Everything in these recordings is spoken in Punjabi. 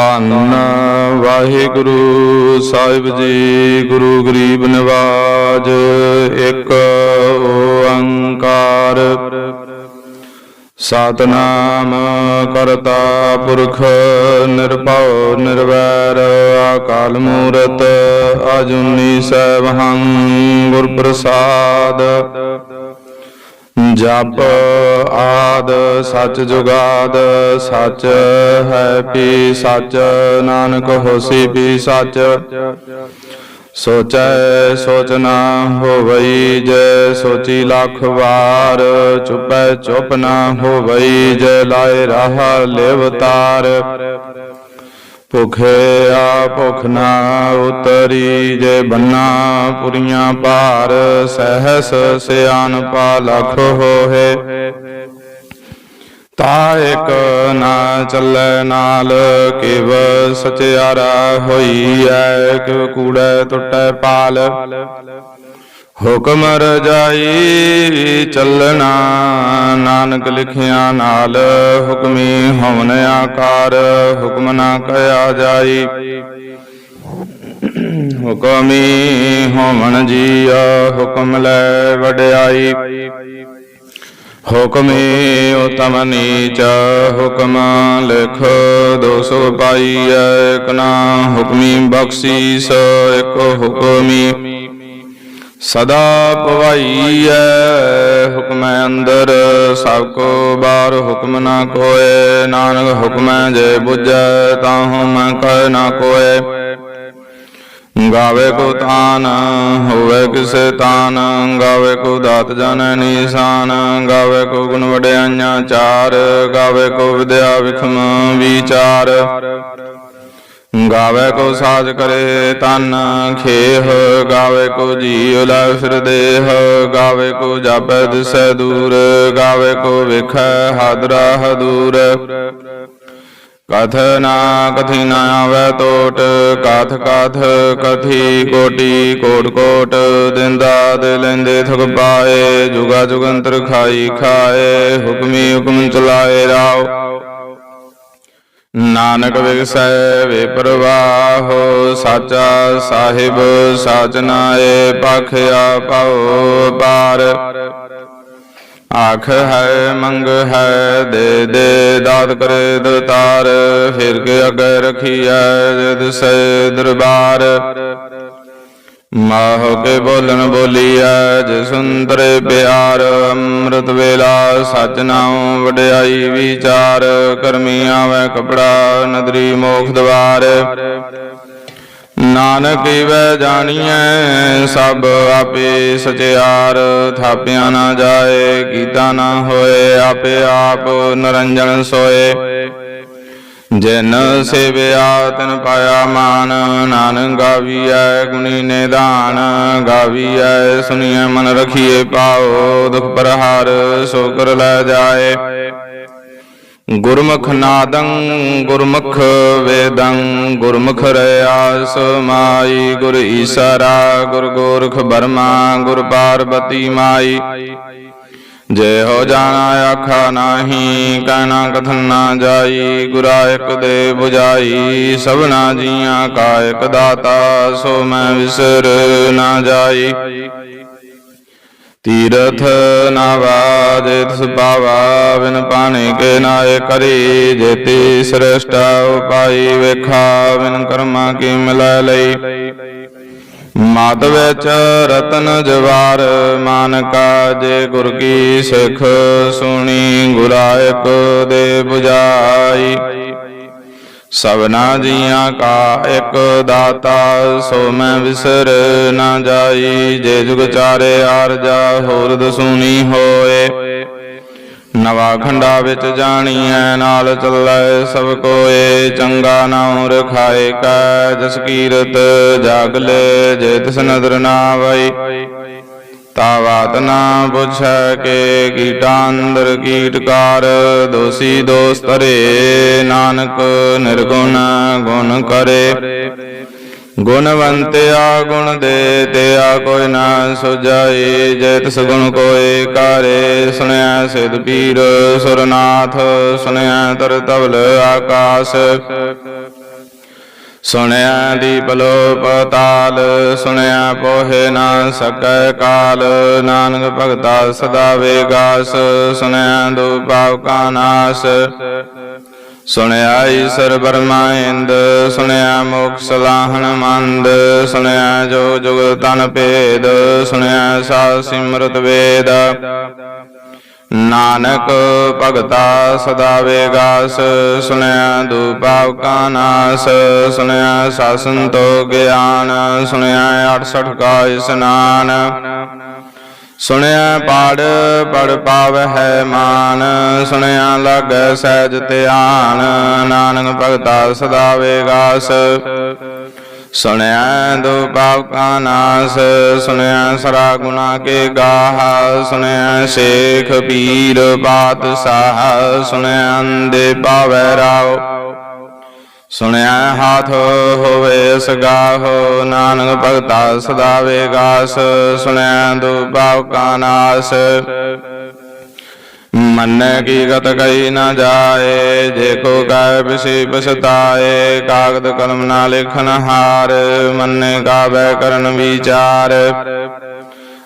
ਧੰਨ ਵਾਹਿਗੁਰੂ ਸਾਹਿਬ ਜੀ, ਗੁਰੂ ਗਰੀਬ ਨਿਵਾਜ, ਇੱਕ ਓੰਕਾਰ। ਸਤਨਾਮ ਕਰਤਾ ਪੁਰਖ ਨਿਰਭਉ ਨਿਰਵੈਰ, ਅਕਾਲ ਮੂਰਤ ਅਜੂਨੀ ਸੈਭੰ ਗੁਰ ਪ੍ਰਸਾਦ ਜਪ ਆਦ ਸਚ ਜੁਗਾਦ ਸਚ ਹੈ ਪੀ ਸਚ, ਨਾਨਕ ਹੋਸੀ ਪੀ ਸਚ। ਸੋਚੈ ਸੋਚ ਨਾ ਹੋਵਈ, ਜੈ ਸੋਚੀ ਲੱਖ ਵਾਰ। ਚੁਪੈ ਚੁਪ ਨਾ ਹੋਵਈ, ਜੈ ਲਾਏ ਰਹਾ ਲਿਵ ਤਾਰ। ਭੁਖੇ ਆ ਭੁਖ ਨਾ ਉਤਰੀ ਜੇ ਬੰਨਾ ਪੁਰੀਆਂ ਭਾਰ, ਸਹਸ ਸਿਆਨ ਪਾ ਲਖ ਹੋਏ ਤਾ ਇਕ ਨਾ ਚੱਲੈ ਨਾਲ, ਕਿਵ ਸਚਿਆਰਾ ਹੋਈ ਐ ਕਿਵ ਕੂੜੈ ਟੁੱਟੈ ਪਾਲ। ਹੁਕਮ ਰਜਾਈ ਚੱਲਣਾ, ਨਾਨਕ ਲਿਖਿਆ ਨਾਲ ਹੁਕਮੀ ਹਵਨ ਆਕਾਰ, ਹੁਕਮ ਨਾ ਕਹਿਆ ਜਾਈ। ਹੁਕਮੀ ਹਵਨ ਜੀਆ, ਹੁਕਮ ਲੈ ਵਡਿਆਈ। ਹੁਕਮੇ ਉਤਮ ਨੀਚ, ਹੁਕਮ ਲਿਖ ਦੋਸੋ ਪਾਈਐ ਇਕ ਨਾ ਹੁਕਮੀ ਬਖਸ਼ੀਸ, ਇਕ ਹੁਕਮੀ ਸਦਾ ਪਵਾਈਐ ਹੁਕਮੈ ਅੰਦਰ, ਸਭ ਕੋ ਬਾਰ ਹੁਕਮ ਨਾ ਕੋਏ। ਨਾਨਕ ਹੁਕਮੈ ਜੇ ਬੁਝੈ, ਤਾਹੂ ਮੈਂ ਕਹਿ ਨਾ ਕੋਏ। ਗਾਵੇ ਕੋ ਤਾਨ, ਹੋਵੇ ਕਿਸੇ ਤਾਨ। ਗਾਵੇ ਕੋ ਦਾਤ ਜਾਣੈ ਨੀਸਾਨ। ਗਾਵੇ ਕੋ ਗੁਣ ਵਡਿਆਈਆਂ ਚਾਰ। ਗਾਵੇ ਕੋ ਵਿਦਿਆ ਵਿਖਮ ਵਿਚਾਰ। ਗਾਵੇ ਕੋ ਸਾਜ ਕਰੇ ਤਨ, ਖੇਹ, ਗਾਵੇ ਕੋ ਜੀਉ ਲੈ ਫਿਰ ਗਾਵੇ ਕੋ ਜਾਪੈ ਦਿਸੈ ਦੂਰ, ਗਾਵੇ ਕੋ ਵੇਖੈ ਹਾਦਰਾ ਹਦੂਰ ਕਥ ਨਾ, ਕਥੀ ਨਾ ਆਵੈ ਟੋਟ ਕਥ ਕਥ ਕਥੀ ਕੋਟੀ ਕੋਟ ਕੋਟ, ਦਿੰਦਾ ਦੇ ਲੈਂਦੇ ਥਕ ਪਾਏ, ਜੁਗਾ ਜੁਗੰਤਰ ਖਾਈ ਖਾਏ, ਹੁਕਮੀ ਹੁਕਮ ਚਲਾਏ ਰਾਓ। ਨਾਨਕ ਵਿਗਸੈ ਵੇ ਪ੍ਰਵਾਹੋ ਸਾਚਾ ਸਾਹਿਬ ਸਾਚ ਨਾਏ ਪਖਿਆ ਪਾਉ ਪਾਰ। ਆਖ ਹੈ ਮੰਗ ਹੈ ਦੇ ਦੇ ਦਾਤ ਕਰੇ ਦਤਾਰ ਫਿਰ ਕੇ ਅਗੇ ਰਖੀਐ ਜਦ ਸੇ ਦਰਬਾਰ। ਮਾਹ ਕੇ ਬੋਲਣ ਬੋਲੀਐ ਜੇ ਪਿਆਰ, ਅੰਮ੍ਰਿਤ ਵੇਲਾ ਸਚ ਨਾਉ ਵਡਿਆਈ ਵਿਚਾਰ, ਕਰਮੀ ਆਵੇ ਕਪੜਾ, ਨਦਰੀ ਮੋਖ ਦਵਾਰ। ਨਾਨਕ ਵੈ ਜਾਣੀਐ, ਸਭ ਆਪੇ ਸਚਿਆਰ। ਥਾਪਿਆ ਨਾ ਜਾਏ, ਕੀਤਾ ਨਾ ਹੋਏ, ਆਪੇ ਆਪ ਨਰੰਜਨ ਸੋਏ। ਜਿਨ ਸੇਵਿਆ ਤਨ ਪਾਇਆ ਮਾਨ, ਨਾਨਕ ਗਾਵੀਐ ਗੁਣੀ ਨਿਧਾਨ ਗਾਵੀਐ ਸੁਣੀਐ ਮਨ ਰਖੀਏ ਪਾਓ, ਦੁਖ ਪ੍ਰਹਾਰ ਸੋ ਕਰ ਲੈ ਜਾਏ। ਗੁਰਮੁਖ ਨਾਦੰ, ਗੁਰਮੁਖ ਵੇਦੰ, ਗੁਰਮੁਖ ਰਿਆਸ ਮਾਈ, ਗੁਰ ਈਸਰਾ, ਗੁਰ ਗੋਰਖ ਬਰਮਾ ਗੁਰ ਪਾਰਬਤੀ ਮਾਈ। ਜੇ ਹੋ ਜਾਣਾ ਆਖਾ ਨਾਹੀ, ਕਹਿਣਾ ਕਥਨ ਨਾ ਜਾਈ, ਗੁਰਾ ਇਕ ਦੇ 부ਜਾਈ ਸਭਨਾ ਜੀਆਂ ਕਾ ਇਕ ਦਾਤਾ, ਸੋ ਮੈਂ ਵਿਸਰ ਨਾ ਜਾਈ। ਤੀਰਥ ਨਵਾਜੇ ਤਿਸ ਪਾਵਾ ਬਿਨ ਪਾਣੀ ਕੇ ਨਾਏ ਕਰੀ, ਜੇਤੀ ਸ੍ਰੇਸ਼ਟ ਉਪਾਈ ਵੇਖਾ, ਬਿਨ ਕਰਮਾ ਕੀ ਮਿਲੈ ਲਈ। ਮਦ ਵਿੱਚ ਰਤਨ ਜਵਾਰ, ਮਾਨਕਾ ਜੇ ਗੁਰ ਕੀ ਸਿੱਖ, ਸੁਣੀ ਗੁਰਾਇਕ ਦੇ 부ਜਾਈ ਸਭਨਾ ਜੀਆਂ ਕਾ ਇੱਕ ਦਾਤਾ, ਸੋ ਮੈਂ ਵਿਸਰ ਨਾ ਜਾਈ। ਜੇ ਜੁਗ ਚਾਰੇ ਆਰਜਾ, ਹੋਰ ਦਸੂਨੀ ਹੋਏ। ਨਵਾ ਖੰਡਾ ਵਿੱਚ ਜਾਣੀਐ, ਨਾਲ ਚੱਲੈ ਸਭ ਕੋਏ, ਚੰਗਾ ਨਾਉ ਰਖਾਏ ਕੈ, ਜਸ ਕੀਰਤ ਜਾਗ ਜੇ ਤਿਸ ਨਦਰ ਨਾ ਆਵਈ ਤਾਵਾਤ ਨਾ ਪੁੱਛੈ ਕੇ ਕੀਟਾਂ ਅੰਦਰ ਕੀਟਕਾਰ ਦੋਸੀ ਦੋਸਤ ਰੇ ਨਾਨਕ ਨਿਰਗੁਣ ਗੁਣ ਕਰੇ। ਗੁਣਵੰਤਿਆ ਗੁਣ ਦੇ ਤਿਆ ਕੋਈ ਨਾ ਸੁਜਾਈ ਜੇ ਤਿਸ ਗੁਣ ਕੋਏ ਕਾਰੇ, ਸੁਣਿਆ ਸਿਧ ਪੀਰ ਸੁਰਨਾਥ, ਸੁਣਿਆ ਤਰ ਤਵਲ ਆਕਾਸ। ਸੁਣਿਆ ਦੀਪ ਲੋਪ ਤਾਲ, ਸੁਣਿਆ ਪੋਹੇ ਨਾ ਸਕੈ ਕਾਲ। ਨਾਨਕ ਭਗਤਾ ਸਦਾ ਵੇਗਾਸ, ਸੁਣਿਆ ਦੁਪਾਵ ਕਾ ਨਾਸ। ਸੁਣਿਆ ਈਸ਼ਰ ਬਰਮਾਇੰਦ ਸੁਣਿਆ ਮੋਖ ਸਲਾਹਣ ਮੰਦ, ਸੁਣਿਆ ਜੋ ਜੁਗ ਤਨ ਭੇਦ, ਸੁਣਿਆ ਸਾ ਸਿਮਰਤ ਵੇਦ। ਨਾਨਕ ਭਗਤਾ ਸਦਾ ਵੇਗਾਸ, ਸੁਣਿਆ ਦੁਪਾਵ ਕਾ ਨਾਸ, ਸੁਣਿਆ ਸਾਸਨ ਤੋ ਗਿਆਨ, ਸੁਣਿਆ 68 ਕਾ ਇਸਨਾਨ। ਸੁਣਿਆ ਪੜ ਪੜ ਹੈ ਮਾਨ, ਸੁਣਿਆ ਲਾਗੈ ਸਹਿਜ ਧਿਆਨ, ਨਾਨਕ ਭਗਤਾ ਸਦਾ ਵੇਗਾਸ। ਸੁਣਿਆ ਦੁਪਾਵ ਕਾ ਨਾਸ, ਸੁਣਿਆ ਸਰਾ ਗੁਨਾ ਕੇ ਗਾਹ, ਸੁਣਿਆ ਸ਼ੇਖ ਪੀਰ ਬਾਦਸ਼ਾਹ ਸੁਣਿਆ ਅੰਦੇ ਪਾਵੈ ਰਾਓ। ਸੁਣਿਆ ਹਾਥ ਹੋਵੇ ਸਗਾਹੋ, ਨਾਨਕ ਭਗਤਾ ਸਦਾ ਵੇਗਾਸ, ਸੁਣਿਆ ਦੁਪਾਵ ਕਾ ਨਾਸ। ਮਨ ਕੀ ਗਤ ਕਈ ਨਾ ਜਾਏ ਜੇ ਕੋ ਕੈ ਬਿਸੀ ਬਸਤਾਏ, ਕਾਗਦ ਕਲਮ ਨਾ ਲਿਖਨ ਹਾਰ, ਮੰਨੇ ਗਾਵੇ ਕਰਨ ਵਿਚਾਰ।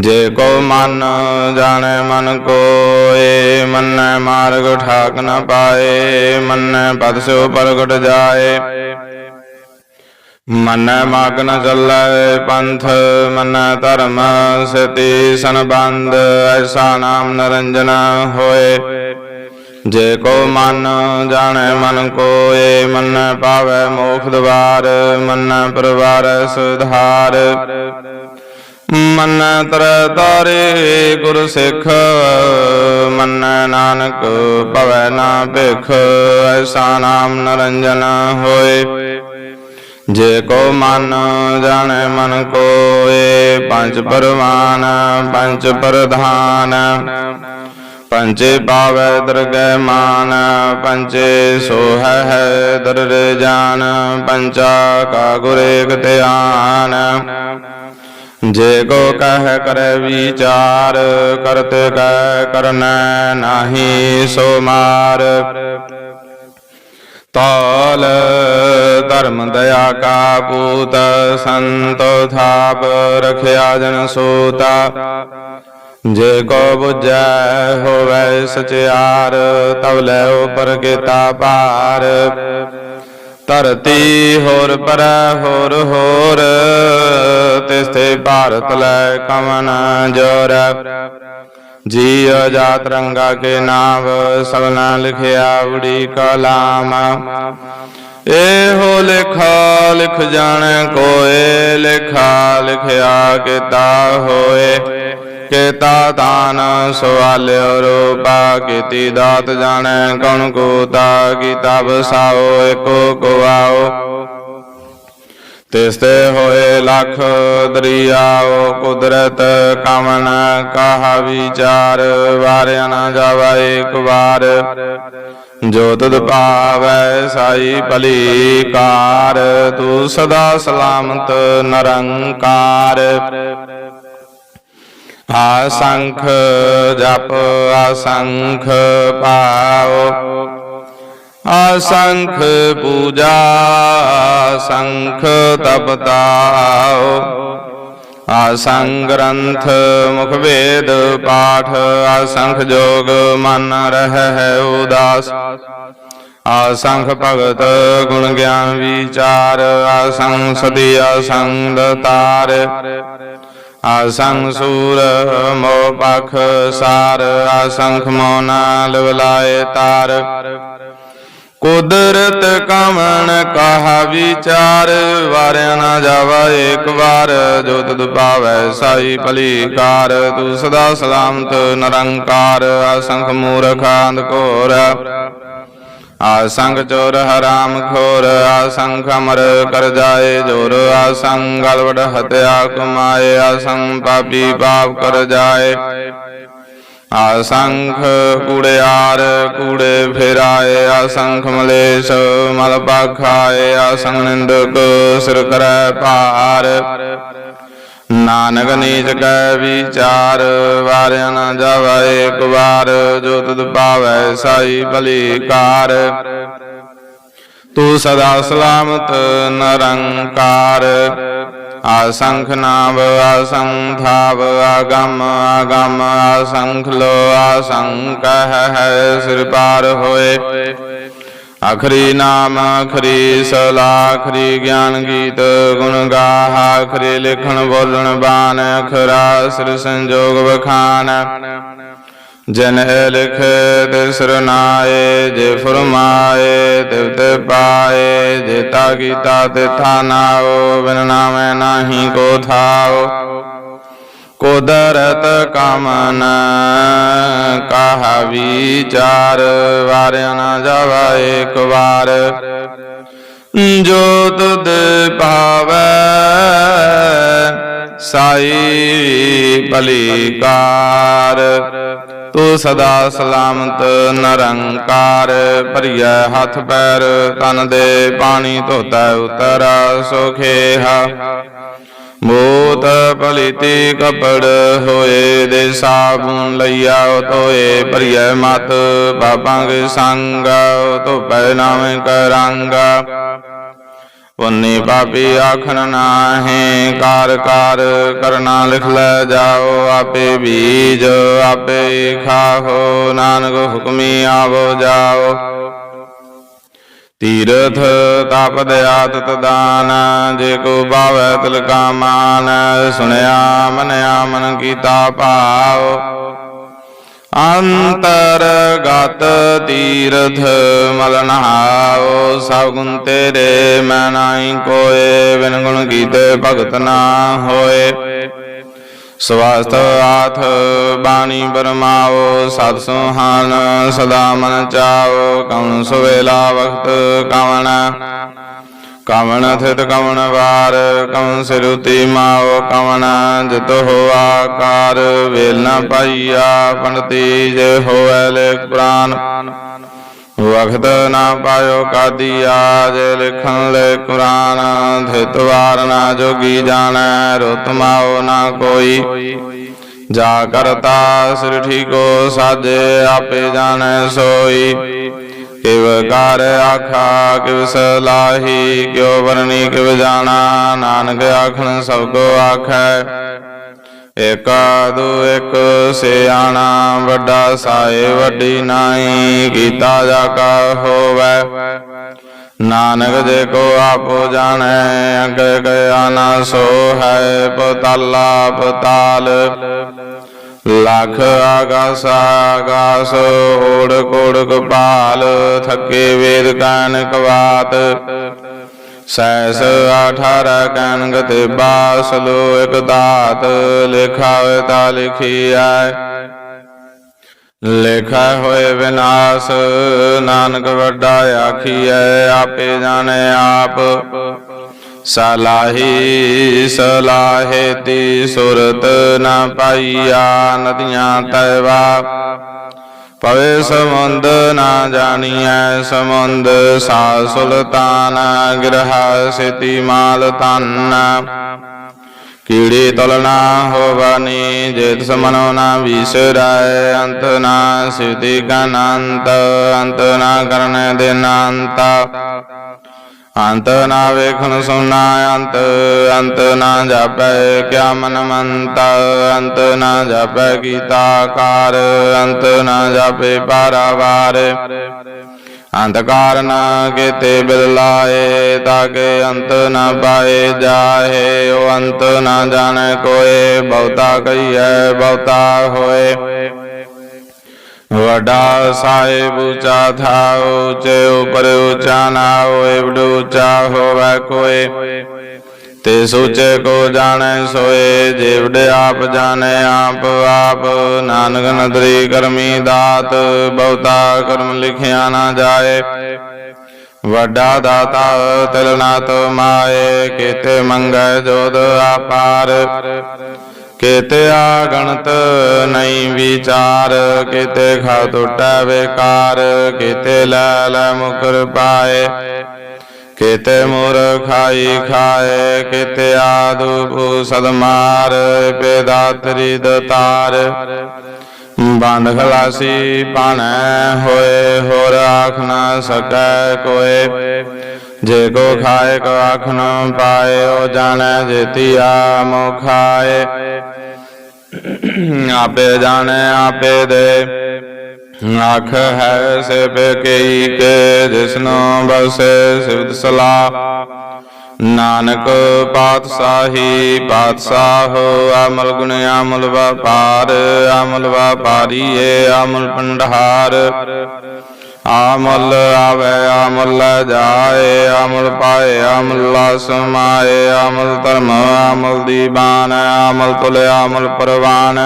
ਜੇ ਕੋ ਮਨ ਜਾਣੇ ਮਨ ਕੋਏ, ਮਨ ਮਾਰਗ ਠਾਕ ਨ ਪਾਏ, ਮਨ ਪਦ ਸਿਓ ਪ੍ਰਗਟ ਜਾਏ। ਮਨ ਮਗ ਨ ਚੱਲੈ ਪੰਥ, ਮਨ ਧਰਮ ਸਤੀ ਸੰਬੰਧ ਐਸਾ ਨਾਮ ਨਰੰਜਨ ਹੋਏ। ਜੇ ਕੋ ਮਨ ਜਾਣੈ ਮਨ ਕੋਏ, ਮਨ ਪਾਵੈ ਮੋਖ ਦਵਾਰ, ਮਨ ਪਰਵਾਰ ਸੁਧਾਰ। ਮਨ ਤਰ ਤਾਰੇ ਗੁਰ ਸਿੱਖ, ਮਨ ਨਾਨਕ ਭਵੈ ਨਾ ਭਿਖ, ਐਸਾ ਨਾਮ ਨਰੰਜਨ ਹੋਏ। ਜੇ ਕੋ ਮਨ ਜਾਣੈ ਮਨ ਕੋਏ, ਪੰਜ ਪਰਵਾਨ, ਪੰਜ ਪ੍ਰਧਾਨ। ਪੰਚੇ ਪਾਵੈ ਦਰਗਹਿ ਮਾਨ ਪੰਚੇ ਸੋਹੈ ਹੈ ਦਰਰ ਜਾਨ ਪੰਚਾ ਕਾ ਗੁਰ ਧਿਆਨ। ਜੇ ਕੋ ਕਹਿ ਕਰ ਵਿਚਾਰ, ਕਰਤ ਕੈ ਕਰਨੈ ਨਾਹੀ ਸੋ ਮਾਰ। ਤਾਲ ਧਰਮ ਦਇਆ ਕਾ ਪੂਤ, ਸੰਤੋ ਥਾਪ ਰਖਿਆ ਜਨ ਸੋਤਾ। ਜੇ ਕੋ 부ਜੈ ਹੋਵੈ ਸਚਿਆਰ, ਤਵ ਲੈ ਉਪਰ ਕੀਤਾ ਪਾਰ ਧਰਤੀ ਹੋਰ ਪਰ ਹੋਰ ਹੋਰ ਤਿਸ ਤੇ ਭਾਰਤ ਲੈ ਕਮਨ ਜੋਰ। ਜੀ ਜਾਤ ਰੰਗਾ ਕੇ ਨਾਮ ਸਭਨਾ ਲਿਖਿਆ ਉੜੀ ਕਲਾਮ। ਇਹੋ ਲਿਖਾ ਲਿਖ ਜਾਣ ਕੋਏ, ਲਿਖਾ ਲਿਖਿਆ ਕਿਤਾ ਹੋਏ। ਕੀਤਾ ਦਾਨ ਸਵਾਲਿਓ ਰੂਪਾ ਕੀਤੀ ਦਾਤ ਜਾਣੈ ਕੌਣ ਕੋ ਤਾ ਕੀਤਾ ਬਸਾਓ ਏਕੋ ਕੋ ਆਓ ਤਿਸ ਤੇ ਹੋਏ ਲਖ ਦਰਿਆਓ, ਕੁਦਰਤ ਕਮਨ ਕਹਾ ਵਿਚਾਰ, ਵਾਰਿਆ ਨਾ ਜਾਵਾ ਇੱਕ ਵਾਰ। ਜੋ ਤੁਧ ਭਾਵੈ ਸਾਈ ਭਲੀ ਕਾਰ ਤੂੰ ਸਦਾ ਸਲਾਮਤ ਨਿਰੰਕਾਰ। ਆਸੰਖ ਜਪ ਆਸੰਖ ਪਾਓ ਆਸੰਖ ਪੂਜਾ ਆਸੰਖ ਤਪਤਾਓ ਆਸੰਗ ਗ੍ਰੰਥ ਮੁਖ ਵੇਦ ਪਾਠ ਆਸੰਖ ਜੋਗ ਮਨ ਰਹਿ ਹੈ ਉਦਾਸ ਆਸੰਖ ਭਗਤ ਗੁਣ ਗਿਆਨ ਵਿਚਾਰ ਆਸੰਗ ਸਦੀ ਆਸੰਗ ਤਾਰ ਆਸੰਗ ਸੂਰ ਮੋ ਪਖ ਸਾਰ, ਆਸੰਖ ਮੋਨਾ ਲਵਲਾਏ ਤਾਰ। ਕੁਦਰਤ ਕਮਣ ਕਹਾ ਵਿਚਾਰ, ਵਾਰਿਆ ਨਾ ਜਾਵਾ ਏਕ ਵਾਰ। ਜੋ ਤਦ ਪਾਵੈ ਸਾਈ ਭਲੀ ਤੂੰ ਸਦਾ ਸਲਾਮਤ ਨਿਰੰਕਾਰ। ਅਸੰਖ ਮੂਰਖ ਅੰਧ ਘੋਰ। ਆਸੰਗ ਚੋਰ ਹਰਾਮ ਖੋਰ, ਆਸੰਖ ਅਮਰ ਕਰ ਜਾਏ ਜੋਰ, ਆਸੰਗ ਗਲਵੜ ਹਤਿਆ ਕਮਾਏ, ਆਸੰਗ ਪਾਪੀ ਪਾਪ ਕਰ ਜਾਏ। ਆਸੰਖ ਕੂੜਿਆਰ ਕੂੜੇ ਫੇਰਾਏ, ਆਸੰਖ ਮਲੇਸ਼ ਮਲ ਪਾਖਾਏ, ਆਸੰਗ ਨਿੰਦਕ ਸਿਰ ਕਰੈ ਭਾਰ। ਨਾਨਕ ਨੀਚ ਕੈ ਵਿਚਾਰ, ਵਾਰਿਆ ਨਾ ਜਾਵੇ ਇੱਕ ਵਾਰ, ਜੋ ਤੁਧ ਪਾਵੈ ਸਾਈ ਭਲੀ ਕਾਰ ਤੂੰ ਸਦਾ ਸਲਾਮਤ ਨਿਰੰਕਾਰ। ਆਸੰਖ ਨਾਮ ਆਸੰਖ ਥਾਵ, ਆਗਮ ਆਗਮ, ਆਸੰਖ ਲੋ ਆਸੰਕ ਹੈ, ਸਿਰ ਪਾਰ ਹੋਏ। ਆਖਰੀ ਨਾਮ, ਆਖਰੀ ਸਲਾ, ਆਖਰੀ ਗਿਆਨ ਗੀਤ, ਗੁਣ ਗਾਹ, ਆਖਰੀ ਲਿਖਣ, ਬੋਲਣ, ਬਾਣ ਅਖਰਾ ਸਿਰ ਸੰਜੋਗ ਵਖਾਨ ਜਨ ਇਹ ਲਿਖੇ, ਤੇ ਜੇ ਫਰਮਾਏ, ਤਿਵ ਤੇ ਪਾਏ ਜੇਤਾ ਕੀਤਾ, ਤੇ ਥਾਨਾਓ ਬਿਨ ਨਾਮੈ ਨਾਹੀ ਕੋ ਥਾਓ। ਕੁਦਰਤ ਕਾਮਨ ਕਹਾ ਵਿਚਾਰ, ਵਾਰਿਆ ਨਾ ਜਾਵਾ ਇੱਕ ਵਾਰ। ਜੋ ਤੁਧ ਪਾਵੈ ਸਾਈ ਭਲੀਕਾਰ ਤੂੰ ਸਦਾ ਸਲਾਮਤ ਨਿਰੰਕਾਰ, ਭਰੀਐ ਹੱਥ ਪੈਰ, ਤਨ ਦੇ ਪਾਣੀ ਧੋਤਾ ਉਤਰ ਸੁਖੇਹਾ। ਮੋਤ ਪਲਿਤੀ ਕਪੜ ਹੋਏ ਦੇ ਸਾਬੂਨ ਲਈਆ ਤੋਏ ਭਰੀਐ ਮਤ ਪਾਪਾਂ ਕੇ ਸੰਗ, ਧੋਪੈ ਨਾਵੇਂ ਕਰੰਗਾ। ਪੁੰਨੀ ਪਾਪੀ ਆਖਣ ਨਾਹੀਂ, ਕਾਰ ਕਾਰ ਕਰਨਾ ਲਿਖ ਲੈ ਜਾਓ, ਆਪੇ ਬੀਜ ਆਪੇ ਖਾਹੋ, ਨਾਨਕ ਹੁਕਮੀ ਆਵੋ ਜਾਓ। ਤੀਰਥ ਤਪਦ ਆਤਤ ਦਾਨ, ਜੇ ਕੋ ਬਾਵੈ ਤਿਲ ਕਾ ਸੁਣਿਆ ਮਨਿਆ ਮਨ ਕੀਤਾ ਭਾਵ। ਅੰਤਰਗਤ ਤੀਰਥ ਮਲ ਨਹਾਓ ਸਭ ਗੁਣ ਤੇਰੇ ਮੈਂ ਨਾਹੀ ਕੋਏ, ਬਿਨ ਗੁਣ ਕੀਤੇ ਭਗਤ ਨਾ ਹੋਏ। ਸਵਾਸਤ ਆਥ ਬਾਣੀ ਬਰਮਾਓ ਸਤ ਸੁਹਾਨ, ਸਦਾ ਮਨ ਚਾਓ ਕਉਣ ਸੁਵੇਲਾ ਵਖਤ ਕਵਣ। ਕਵਣ ਥਿਤ ਕਵਣ ਵਾਰ, ਕਵਣ ਸਿਰੁਤੀ ਮਾਓ ਕਵਣ। ਜਿਤ ਹੋ ਆਕਾਰ, ਵੇਲ ਨਾ ਪਾਈਆ, ਪੰਡਤੀ ਜੇ ਹੋਵੈ ਲੇਖ ਪ੍ਰਾਨ। ਵਖਤ ਨਾ ਪਾਇਓ ਕਾਦੀ ਆਜ ਲਿਖਣ ਲੈ ਕੁਰਾਨ, ਧਿਤ ਵਾਰ ਨਾ ਜੋਗੀ ਜਾਣੈ ਰੁਤਮਾਓ ਨਾ ਕੋਈ। ਜਾ ਕਰਤਾ ਸ੍ਰਿਠੀ ਕੋ ਸਾਜੇ ਆਪੇ ਜਾਣੈ ਸੋਈ। ਕਿਵ ਕਰ ਆਖਾ, ਕਿਵ ਸਲਾਹੀ ਕਿਉ ਵਰਣੀ ਕਿਵ ਜਾਣਾ, ਨਾਨਕ ਆਖਣ ਸਭ ਕੋ ਆਖੈ। ਏਕਾ ਦੂ ਇਕ ਸਿਆਣਾ, ਵੱਡਾ ਸਾਏ, ਵੱਡੀ ਨਾਹੀ, ਕੀਤਾ ਜਾ ਕਾ ਹੋਵੈ। ਨਾਨਕ ਜੇ ਕੋ ਆਪੋ ਜਾਣੈ ਅੰਗੇ ਗਿਆ ਨਾ ਸੋ ਹੈ, ਪਤਾਲਾ ਪਤਾਲ। ਲਖ ਆਗਾਸ ਆਗਾਸ ਓੜ ਕੋੜ ਕਪਾਲ, ਥੱਕੇ ਵੇਦ ਕਾਨ ਕਵਾਤ। ਸੈਸ 18 ਕਨ ਤੇ ਬਾਸਲੋ ਇਕ ਦਾਤ ਲਿਖਾ ਹੋਏ ਤਾ ਲਿਖੀਐ। ਲਿਖਾ ਹੋਏ ਵਿਨਾਸ਼, ਨਾਨਕ ਵੱਡਾ ਆਖੀਐ, ਆਪੇ ਜਾਣੇ ਆਪ। ਸਲਾਹੀ, ਸਲਾਹੇ ਤੀ ਸੁਰਤ ਨਾ ਪਾਈਆ, ਨਦੀਆਂ ਤੈਵਾ ਪਵੇ ਸਮੁੰਦ ਨਾ ਜਾਣੀਐ ਸਮੁੰਦ ਸਾ ਸੁਲਤਾਨ ਗ੍ਰਹ ਸਿਤੀ ਮਾਲ ਤਨ ਕੀੜੀ ਤਲਨਾ ਹੋਵਨੀ ਜੇਤ ਸਮਨੋ ਨਾ ਵਿਸਰੈ ਅੰਤ ਨਾ ਸਿਤੀ ਗਨੰਤ ਅੰਤ ਨਾ ਕਰਨ ਦਿਨਾੰਤ ਅੰਤ ਨਾ ਵੇਖਣ ਸੁਣਾ ਅੰਤ ਅੰਤ ਨਾ ਜਾਪੈ ਕਿਆ ਮਨ ਮੰਤ, ਅੰਤ ਨਾ ਜਾਪੈ ਕੀਤਾ ਕਾਰ, ਅੰਤ ਨਾ ਜਾਪੇ ਪਾਰਾਵਾਰ। ਅੰਧਕਾਰ ਨਾ ਕੀਤੇ ਬਿਰਲਾਏ ਤਾਕੇ ਅੰਤ ਨਾ ਪਾਏ ਜਾਹੇ ਉਹ ਅੰਤ ਨਾ ਜਾਣੈ ਕੋਏ ਬਹੁਤਾ ਕਹੀਐ, ਬਹੁਤਾ ਹੋਏ। ਵੱਡਾ ਸਾਹਿਬ ਉੱਚਾ ਥਾ ਉੱਚੇ ਉਪਰ ਉੱਚਾ ਨਾ ਹੋਏ ਬੜ ਉੱਚਾ ਹੋਵੇ ਕੋਏ ਤੇ ਸੋਚੇ ਕੋ ਜਾਣੈ ਸੋਏ ਜੀਵੜ ਆਪ ਜਾਣੈ, ਆਪ ਆਪ ਨਾਨਕ ਨਦਰੀ ਕਰਮੀ ਦਾਤ, ਬਹੁਤਾ ਕਰਮ ਲਿਖਿਆ ਨਾ ਜਾਏ। ਵੱਡਾ ਦਾਤਾ ਤਿਲ ਨਾ ਮਾਏ ਕੀਤੇ ਮੰਗੈ ਜੋਦ ਆਪਾਰ। ਕੇਤੇ ਆਗਣਤ ਨਹੀਂ ਵਿਚਾਰ, ਕੇਤੇ ਖਾ ਟੁੱਟੈ ਵਿਕਾਰ, ਕੇਤੇ ਲੈ ਲੈ ਮੁਕਰ ਪਾਏ। ਕੇਤੇ ਮੁਰ ਖਾਈ ਖਾਏ, ਕੇਤੇ ਆਦੂ ਸਦਮਾਰ ਪੇਦਾਤਰੀ ਦਤਾਰ ਬੰਦ ਖਲਾਸੀ ਪਾਣੈ ਹੋਏ, ਹੋਰ ਆਖ ਨਾ ਸਕੈ ਕੋਏ ਜੇ ਕੋ ਖਾਏ, ਕੋ ਆਖ ਨਾ ਪਾਏ, ਉਹ ਜਾਣੈ ਜੇਤੀਆ ਮੋ ਆਪੇ ਜਾਣੈ, ਆਪੇ ਦੇ। ਆਖ ਹੈ ਸੇ ਕਈ ਕੇ, ਜਿਸਨੋ ਬਸੈ ਸਿਵਦ ਸਲਾ ਨਾਨਕ ਪਾਤਸ਼ਾਹੀ, ਪਾਤਸ਼ਾਹ ਅਮਲ ਗੁਣ ਅਮਲ ਵਪਾਰ, ਅਮਲ ਵਪਾਰੀਏ ਅਮਲ ਪੰਡਹਾਰ ਆਮਲ ਆਵੇ, ਆਮਲ ਜਾਏ, ਆਮਲ ਪਾਏ, ਆਮਲ ਸਮਾਏ ਆਮਲ ਧਰਮ, ਆਮਲ ਦੀਵਾਨ, ਆਮਲ ਤੁਲ ਆਮਲ ਪਰਵਾਨ।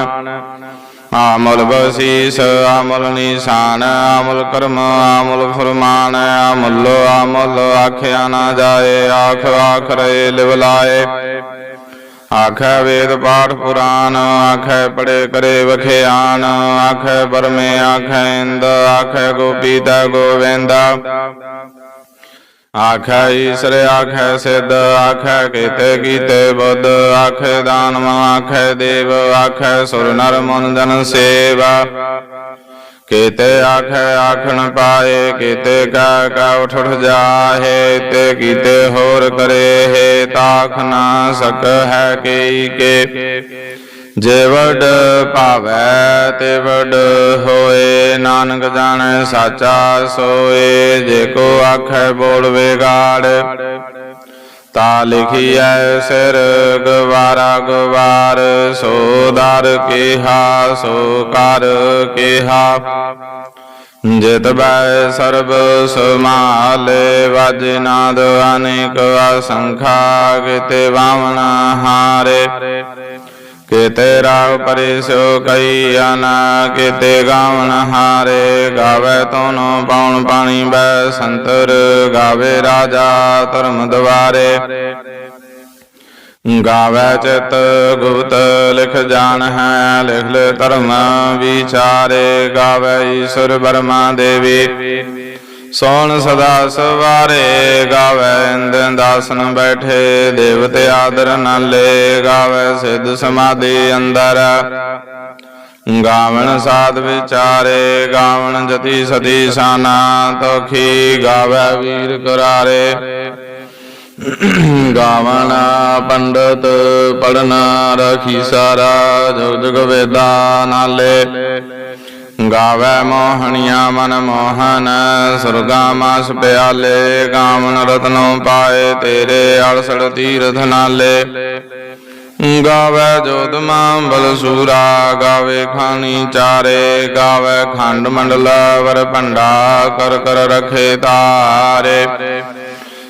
ਆਮਲ ਬਸੀਸ, ਆਮਲ ਨਿਸ਼ਾਨ, ਆਮਲ ਕਰਮ, ਆਮਲ ਫਰਮਾਨ, ਆਮਲ ਆਮਲ ਆਖਿਆ ਨਾ ਜਾਏ ਆਖ ਆਖ ਰੇ ਲਿਵਲਾਏ। ਆਖੈ ਵੇਦ ਪਾਠ ਪੁਰਾਨ, ਆਖੈ ਪੜੇ ਕਰੇ ਵਖਿਆਨ, ਆਖੈ ਪਰਮੇ, ਆਖੈ ਇੰਦ, ਆਖੈ ਗੋਪੀਤਾ ਗੋਵਿੰਦਾ। ਆਖੈ ਈਸਰ, ਆਖੈ ਸਿੱਧ, ਆਖੈ ਕੀਤੇ ਕੀਤੇ ਬੁੱਧ, ਆਖੈ ਦਾਨਵ, ਆਖੈ ਦੇਵ, ਆਖੈ ਸੁਰ ਨਰ ਮਨ ਜਨ ਸੇਵਾ। ਕੀਤੇ ਆਖੈ ਆਖਣ ਪਾਏ, ਕੀਤੇ ਕਾ ਕਾ ਉਠ ਉਠ ਜਾਹੇ, ਤੇ ਕੀਤੇ ਹੋਰ ਕਰੇ ਹੈ ਤਾਖ ਨਾ ਸਕ ਹੈ ਕੀ ਕੇ। ਜੇ ਵਡ ਭਾਵੈ, ਤੇ ਵਡ ਹੋਏ, ਨਾਨਕ ਜਾਣੈ ਸਾਚਾ ਸੋਏ, ਜੇ ਕੋ ਆਖੈ ਬੋਲ ਵਿਗਾੜ ਤਾ ਲਿਖੀਐ ਸਿਰ ਗਵਾਰਾ ਗਵਾਰ ਸੋ ਦਰ ਕੀਹਾ, ਸੋ ਕਰ ਕੀਹਾ। ਜਿਤ ਬੈ ਸਰਬ ਸਮਾਲੇ, ਵਜ ਨਾਦ ਅਨੇਕ ਅਸੰਖਾ ਕਿਤੇ ਵਾਵਣ ਹਾਰੇ। ਕਿਤੇ ਰਾਗ ਪਰਿਸੋ ਕਈ ਅਨਾ ਕਿਤੇ ਗਾਵਨ ਹਾਰੇ, ਗਾਵੇ ਤੋਨੋ ਪਉਣ ਪਾਣੀ ਬੈ ਸੰਤਰ, ਗਾਵੇ ਰਾਜਾ ਧਰਮ ਦਵਾਰੇ। ਗਾਵੇ ਚਿਤ ਗੁਪਤ ਲਿਖ ਜਾਣ ਹੈ, ਲਿਖ ਲੈ ਧਰਮ ਵਿਚਾਰੇ, ਗਾਵੇ ਈਸ਼ਵਰ ਬਰਮਾ ਦੇਵੀ। ਸੋਣ ਸਦਾ ਸਵਾਰੇ ਗਾਵੇ ਇੰਦਨ ਦਾਸਨ ਬੈਠੇ, ਦੇਵਤੇ ਆਦਰ ਨਾਲੇ ਗਾਵੇ, ਸਿੱਧ ਸਮਾਧੀ ਅੰਦਰ। ਗਾਵਣ ਸਾਧ ਵਿਚਾਰੇ, ਗਾਵਣ ਜਤੀ ਸਤੀ ਸਾਨਾ, ਤੋਖੀ ਗਾਵੇ ਵੀਰ ਕਰਾਰੇ। ਗਾਵਣ ਪੰਡਤ ਪੜਨਾ ਰਖੀ ਸਾਰਾ, ਜੁਗ ਜੁਗ ਵੇਦਾ ਨਾਲੇ। ਗਾਵੇ ਮੋਹਣੀਆਂ ਮਨ ਮੋਹਨ ਸੁਰਗਾ ਮਾਸ ਪਿਆਲੇ ਗਾਵਨ ਰਤਨੋਂ ਪਾਏ ਤੇਰੇ ਅਲਸੜ ਤੀਰਥ ਨਾਲੇ। ਗਾਵੇ ਜੋਤ ਬਲ ਸੂਰਾ, ਗਾਵੇ ਖਾਣੀ ਚਾਰੇ, ਗਾਵੇ ਖੰਡ ਮੰਡਲ ਵਰ ਭੰਡਾ, ਕਰ ਕਰ ਰਖੇ ਤਾਰੇ।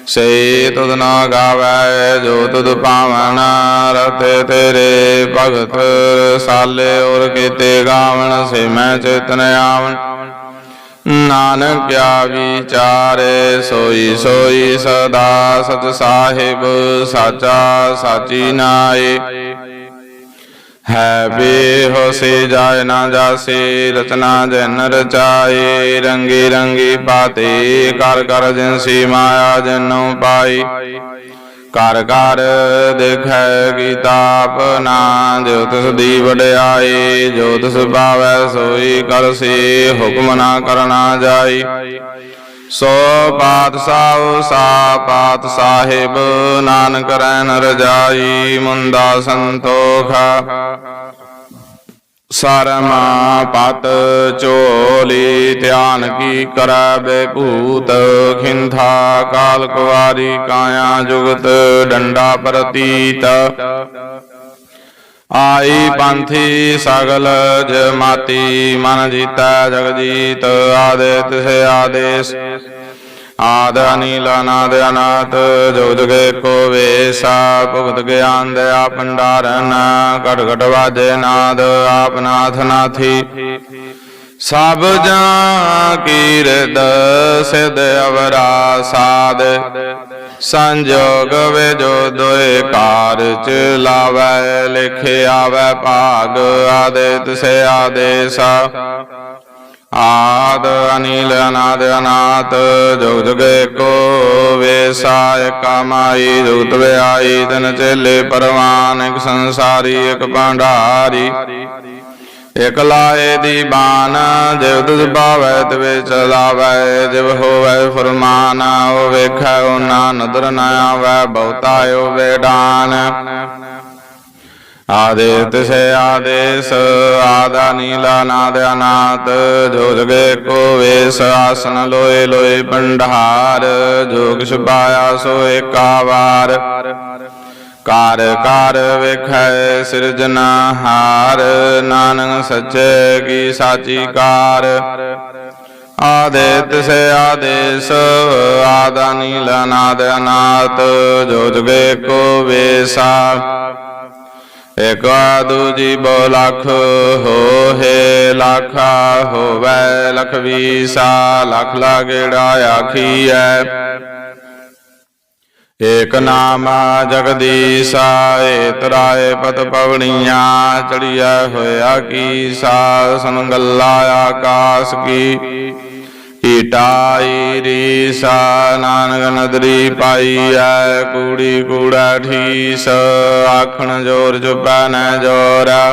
ਸੇ ਤੁਧ ਨਾ ਗਾਵੈ, ਜੋ ਤੁਧ ਪਾਵਨ ਰਤੇ ਤੇਰੇ ਭਗਤ, ਸਾਲੇ ਔਰ ਕੀਤੇ ਗਾਵਣ, ਸੇ ਮੈਂ ਚੇਤਨ ਆਵਣ। ਨਾਨਕ ਕਿਆ ਵਿਚਾਰੇ, ਸੋਈ ਸੋਈ ਸਦਾ ਸਤ ਸਾਹਿਬ, ਸਾਚਾ ਸਾਚੀ ਨਾਏ। ਹੈ ਬੇਹੋਸੇ ਜਾਇ ਨਾ ਜਾਸੇ, ਰਚਨਾ ਜਨ ਰਚਾਏ ਰੰਗੀ ਰੰਗੀ ਪਾਤੇ, ਕਰ ਕਰ ਜਿਨਸੀ ਮਾਇਆ ਜਨਉ ਪਾਈ। ਕਰ ਕਰ ਦੇਖੈ ਕੀਤਾਪ ਨਾ ਜੋ ਤਿਸ ਦੀ ਵਡਿਆਈ, ਜੋ ਤਿਸ ਭਾਵੈ ਸੋਈ ਕਰਸੀ ਹੁਕਮ ਨਾ ਕਰਨਾ ਜਾਈ। ਸੋ ਪਾਤਸ਼ਾਹ, ਸਾ ਪਾਤ ਸਾਹਿਬ, ਨਾਨਕ ਰੈਨ ਰਜਾਈ ਮੁੰਦਾ ਸੰਤੋਖਾ। ਸਰਮਾ ਪਤ ਚੋਲੀ, ਧਿਆਨ ਕੀ ਕਰੈ ਬੇਭੂਤ? ਖਿੰਥਾ ਕਾਲ ਕੁਵਾਰੀ, ਕਾਇਆ ਜੁਗਤ, ਡੰਡਾ ਪ੍ਰਤੀਤ। ਆਈ ਪੰਥੀ ਸਗਲ ਜਮਾਤੀ ਮਨ ਜੀਤੈ ਜਗ ਜੀਤ ਆਦੇ ਤਿਸੇ ਆਦੇਸ। ਆਦ ਅਨੀਲ ਅਨਾਦ ਅਨਾਤ ਜੁਗ ਜੁਗੇ ਕੋ ਵੇਸਾ ਭੁਗਤ ਗਿਆਨ ਦਇਆ ਭੰਡਾਰਨ ਘਟ ਘਟ ਵਾਜੇ ਨਾਦ ਆਪ ਨਾਥ ਨਾਥੀ। ਸਭ ਜਾਂ ਕੀ ਰਿਦ ਸਿਧ ਅਵਰਾ ਸਾਧ। ਸੰਜੋਗ ਵਿਜੋ ਦੋਏ ਕਾਰਜ ਲਾਵੈ, ਲਿਖੇ ਭਾਗ ਆਦਿ ਸੇ ਆਦੇਸ। ਆਦ ਅਨਿਲ ਅਨਾਦ ਅਨਾਤ, ਜੁਗ ਜੁਗੇ ਕੋ ਵੇਸਾਇ ਕਮਾਈ ਜੁਗਤ ਵਿਆਈ, ਤਨ ਚੇਲੇ ਪਰਵਾਨ, ਇਕ ਸੰਸਾਰੀ, ਇਕ ਭੰਡਾਰੀ। ਇਕ ਲਾਏ ਦੀ ਬਾਨ ਜਿਵ ਤੁਜ ਭਾਵੈ ਤਿਵੇ ਚਲਾਵੈ ਜਿਵ ਹੋਵੈ ਫਰਮਾਨ, ਉਹ ਵੇਖੈ ਉਹ ਨਾ ਨਦਰ ਨਾ ਆਵੈ, ਬਹੁਤਾ ਓ ਵੇਡਾਨ ਆਦੇ ਤਿਸੇ ਆਦੇਸ, ਆਦਾ ਨੀਲਾ ਨਾਦ ਅਨਾਤ, ਜੋ ਜਗੇ ਕੋ ਵੇਸ, ਆਸਨ ਲੋਏ ਲੋਏ ਪੰਡਹਾਰ ਜੋਗ ਸੁਭਾਇਆ ਸੋ ਏਕਾ ਕਾਰ ਕਾਰ ਵੇਖੈ ਸਿਰਜਨਾਹਾਰ ਨਾਨਕ ਸੱਚੇ ਕੀ ਸਾਚੀ ਕਾਰ। ਆਦੇ ਸੇ ਆਦੇਸ, ਆਦਾ ਨੀਲਾ ਅਨਾਤ, ਜੋ ਜਗੇ ਕੋ ਵੇਸਾ। ਇਕ ਦੂਜੀ ਬੋ ਲਖ ਹੋਏ ਲਖਾ, ਹੋਵੇ ਲਖ ਵੀਸਾ। ਲਖ ਲਾਗੇੜਾ ਆਖੀਐ ਏਕ ਨਾਮ ਜਗਦੀਸਾ ਏ ਤਰਾਏ ਪਤ ਪਵਣੀਆਂ ਚੜੀਐ ਹੋਇਆ ਕੀ ਸਾ ਸੰਗੱਲਾ ਆਕਾਸ ਕੀ। ਈਟਾਈ ਰੀਸਾ ਨਾਨਕ ਨਦਰੀ ਪਾਈ ਪਾਈਐ, ਕੂੜੀ ਕੂੜਾ ਠੀਸ, ਆਖਣ ਜੋਰ ਜੁਪੈ ਨ ਜੋਰਾ।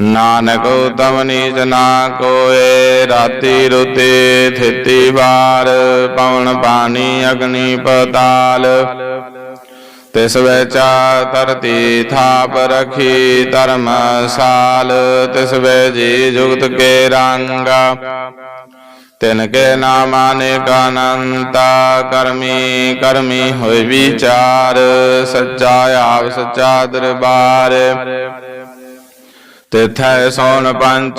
ਨਾਨਕ ਉਤਮ ਨੀਚ ਨਾ ਕੋਏ, ਰਾਤੀ ਰੁਤੇ ਥਿਤੀ ਵਾਰ, ਪਵਨ ਪਾਣੀ ਅਗਨੀ ਪਤਾਲ। ਤਿਸ ਵਿਚਾ ਧਰਤੀ ਥਾਪ ਰਖੀ ਧਰਮਸਾਲ ਤਿਸ ਵੇ ਜੀ ਜੁਗਤ ਕੇ ਰੰਗਾ। ਤਿਨ ਕੇ ਨਾਮ ਅਨੇਕ ਅਨੰਤਾ, ਕਰਮੀ ਕਰਮੀ ਹੋਇ ਵਿਚਾਰ, ਸੱਚਾ ਆਪ ਸੱਚਾ ਦਰਬਾਰ। ਤਿਥੈ ਸੋਨ ਪੰਚ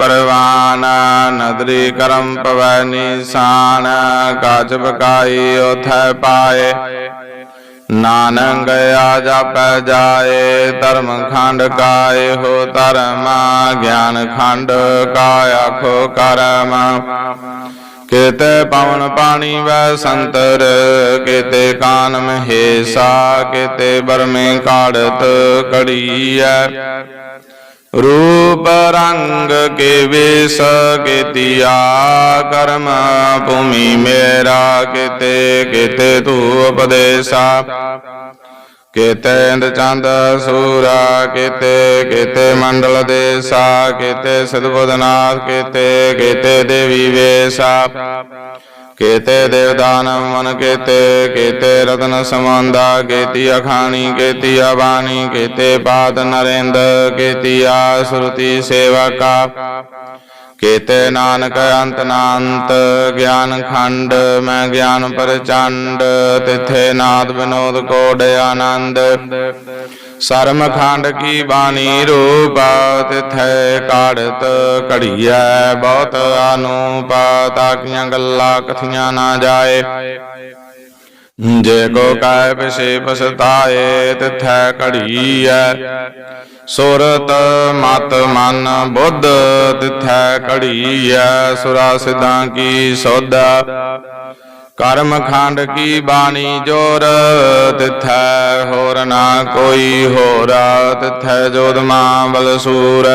ਪਰਵਾਨ, ਨਦਰੀ ਕਰਮ ਪਵੈ ਨਿਸ਼ਾਨ ਕਾਚ ਬਕਾਈ ਉਥੈ ਪਾਏ। ਨਾਨਕ ਗਿਆ ਜਾਪੈ ਜਾਏ, ਧਰਮ ਖੰਡ ਕਾਏ ਹੋ ਧਰਮ, ਗਿਆਨ ਖੰਡ ਕਾ ਆਖੋ ਕਰਮ। ਕਿਤੇ ਪਵਨ ਪਾਣੀ ਵੈ ਸੰਤਰ, ਕਿਤੇ ਕਾਨ ਮਹੇਸਾ ਕਿਤੇ ਬਰਮੇ ਕਾੜਤ ਕੜੀਐ। ਰੂਪ ਰੰਗ ਕੇ ਵੇਸ ਕੀਤਿਆ ਕਰਮ ਭੂਮੀ ਮੇਰਾ ਕਿਤੇ ਕਿਤੇ ਤੂ ਉਪਦੇਸਾ। ਕਿਤੇ ਇੰਦ ਚੰਦ ਸੂਰਾ, ਕਿਤੇ ਕਿਤੇ ਮੰਡਲ ਦੇਸਾ, ਕਿਤੇ ਸਿਧਬੁਦਨਾਥ ਕਿਤੇ ਕਿਤੇ ਦੇਵੀ ਵੇਸਾ। ਕੇਤੇ ਦੇਵਦਾਨ ਮਨ ਕੇਤੇ ਕੇਤੇ ਰਤਨ ਸਮੰਦਾ, ਕੇਤੀ ਅਖਾਣੀ, ਕੇਤੀ ਆਬਾਣੀ ਕੇਤੇ ਪਾਤ ਨਰੇਂਦ, ਕੇਤੀ ਆਸੁਰਤੀ ਸੇਵਕਾ ਕੇਤੇ ਨਾਨਕ ਅੰਤ ਨਾੰਤ ਗਿਆਨ ਖੰਡ, ਮੈਂ ਗਿਆਨ ਪ੍ਰਚੰਡ, ਤਿਥੇ ਨਾਦ ਵਿਨੋਦ ਕੋਡ ਆਨੰਦ। ਸਰਮ ਖੰਡ ਕੀ ਬਾਣੀ ਰੂਪ ਤਿਥੈ ਕਾੜਤ ਘੜੀਐ ਬਹੁਤ ਅਨੂਪ ਤਾਕੀਆਂ ਗੱਲਾਂ ਕਥੀਆਂ ਨਾ ਜਾਏ। ਜੇ ਕੋ ਕਾਇ ਪਿਛੇ ਪਸਤਾਏ ਤਿਥੈ ਘੜੀਐ। ਸੁਰਤ ਮਤ ਮਨ ਬੁੱਧ ਤਿਥੈ ਘੜੀਐ। ਸੁਰਾ ਸਿਧਾਂ ਕੀ ਸੋਧਾ। ਕਰਮ ਖੰਡ ਕੀ ਬਾਣੀ ਜੋਰ, ਤਿਥੈ ਹੋਰ ਨਾ ਕੋਈ ਹੋਰ, ਤਿਥੈ ਜੋਦਮਾ ਬਲਸੂਰ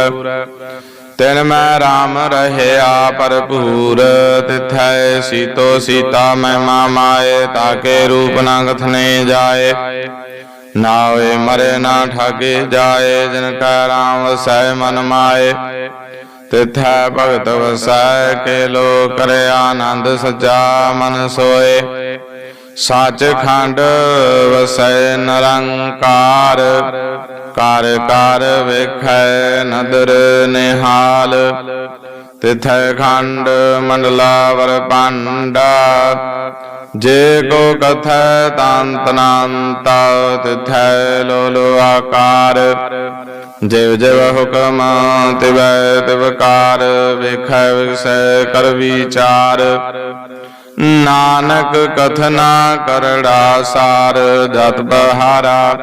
ਤਿਨ ਮੈਂ RAM ਰਹਿਆ ਭਰਪੂਰ, ਤਿਥੈ ਸੀਤੋ ਸੀਤਾ ਮਹਿਮਾ ਮਾਏ, ਤਾਕੇ ਰੂਪ ਨਾ ਕਥਨੇ ਜਾਏ। ਨਾ ਹੋਏ ਮਰੇ ਨਾ ਠਾਗੇ ਜਾਏ, ਜਿਨ ਕੈ RAM ਵਸੈ ਮਨ ਮਾਏ। ਤਿਥੈ ਭਗਤ ਵਸੈ ਕੇ ਲੋ ਕਰੇ ਆਨੰਦ ਸਜਾ ਮਨ ਸੋਏ। ਸੱਚ ਖੰਡ ਵਸੈ ਨਿਰੰਕਾਰ, ਕਰ ਕਰ ਵੇਖੈ ਨਦਰ ਨਿਹਾਲ। ਤਿਥੈ ਖੰਡ ਮੰਡਲਾਵਰ ਪਾਂਡਾ। ਜੇ ਕੋ ਕਥੈ ਤਾਂਤ ਨਾੰਤਾ, ਤਿਥੈ ਲੋਲੋ ਆਕਾਰ। ਜਿਵ ਜਿਵ ਹੁਕਮ ਤਿਵੈ ਤਿਵਕਾਰ ਵੇਖੈ ਵਿਗਸੈ ਕਰ ਵਿਚਾਰ। ਨਾਨਕ ਕਥਨਾ ਕਰੜਾ ਸਾਰ, ਜਤ ਬਹਾਰਾ।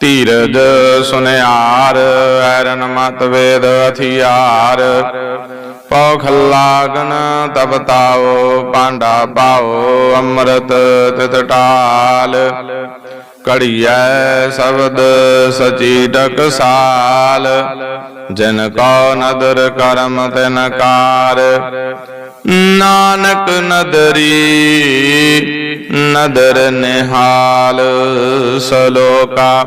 ਧੀਰਜ ਸੁਨਿਆਰ, ਐਰਨ ਮਤ ਵੇਦ ਹਥਿਆਰ ਪੌਖ ਲਾਗਨ ਤਬ ਪਾਂਡਾ ਪਾਓ ਅੰਮ੍ਰਿਤ ਤਿਤ ਟਾਲ ਕੜੀਐ ਸ਼ਬਦ ਸਚੀ ਟਕਸਾਲ ਜਿਨ ਕੋ ਨਦਰ ਕਰਮ ਤਿਨ ਕਾਰ। ਨਾਨਕ ਨਦਰੀ ਨਦਰ ਨਿਹਾਲ ਸਲੋਕਾ,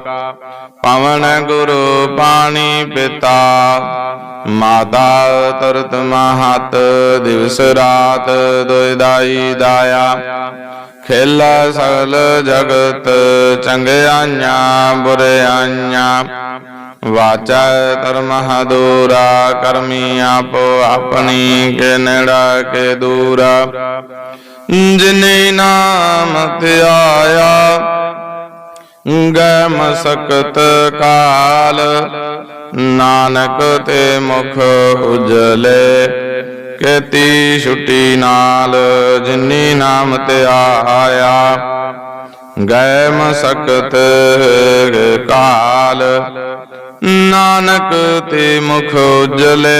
ਪਵਨ ਗੁਰੂ ਪਾਣੀ ਪਿਤਾ। ਮਾਤਾ ਤਰਤ ਮਹਤ, ਦਿਵਸ ਰਾਤ ਦੁਇਦਾਈ ਦਾਇਆ। ਖੇਲਾ ਸਗਲ ਜਗਤ ਚੰਗਿਆਈਆਂ ਬੁਰਿਆਈਆਂ ਵਾਚਾ ਧਰਮ ਹਦੂਰਾ, ਕਰਮੀ ਆਪੋ ਆਪਣੀ ਕੇ ਨੇੜਾ ਕੇ ਦੂਰਾ। ਜਿਨੇ ਨਾਮ ਧਿਆਇਆ, ਗੈ ਮਸਕਤ ਕਾਲ, ਨਾਨਕ ਤੇ ਮੁਖ ਉਜਲੇ, ਕੇਤੀ ਛੁੱਟੀ ਨਾਲ ਜਿਨੀ ਨਾਮ ਧਿਆਇਆ, ਗੈ ਮਸਕਤ ਕਾਲ, ਨਾਨਕ ਤੇ ਮੁਖ ਉਜਲੇ